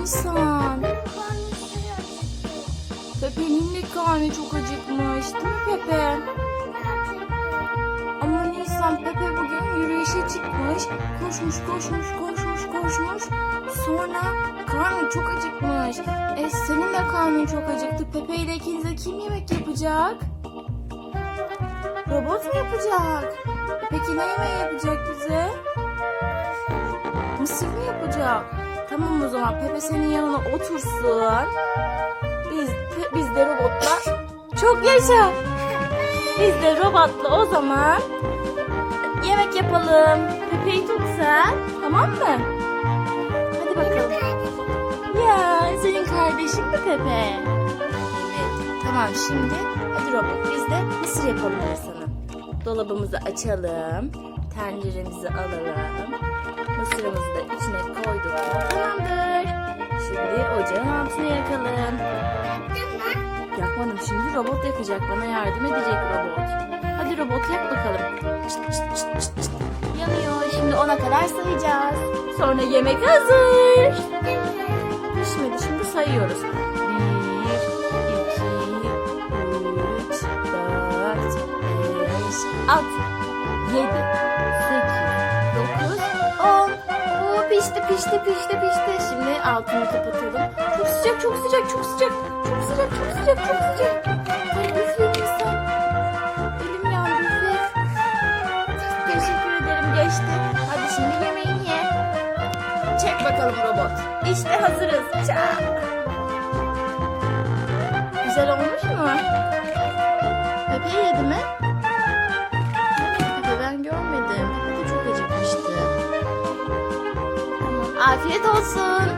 Nisan. Pepe'nin de karnı çok acıkmış değil mi Pepe? Ama Nisan Pepe bugün yürüyüşe çıkmış. Koşmuş koşmuş koşmuş koşmuş. Sonra karnı çok acıkmış. E senin de karnın çok acıktı. Pepe ile ikinize kim yemek yapacak? Robot mu yapacak? Peki ne yemeği yapacak bize? Mısır mı yapacak? Tamam o zaman Pepe senin yanına otursun. Biz biz de robotla çok yaşa. Biz de robotla o zaman yemek yapalım. Pepe'yi tut sen. Tamam mı? Hadi bakalım. Ya senin kardeşin mi Pepe? Evet. Tamam şimdi hadi robot biz de mısır yapalım sana. Dolabımızı açalım. Tenceremizi alalım. Şimdi ocağın altını yakalım. Yakmadım şimdi robot yakacak. Bana yardım edecek robot. Hadi robot yak bakalım. Yanıyor. Şimdi ona kadar sayacağız. Sonra yemek hazır. Pişmedi. Şimdi sayıyoruz. Bir, iki, üç, dört, beş, altı, yedi, pişti pişti pişti pişti. Şimdi altını kapatalım. Çok sıcak çok sıcak çok sıcak. Çok sıcak çok sıcak çok sıcak. Ay üfleyeyim sen. Elim yandı üfle. Teşekkür ederim geçti. Hadi şimdi yemeğini ye. Çek bakalım robot. İşte hazırız. Çak. Güzel olmuş mu? Pepe yedi mi? Afiyet olsun.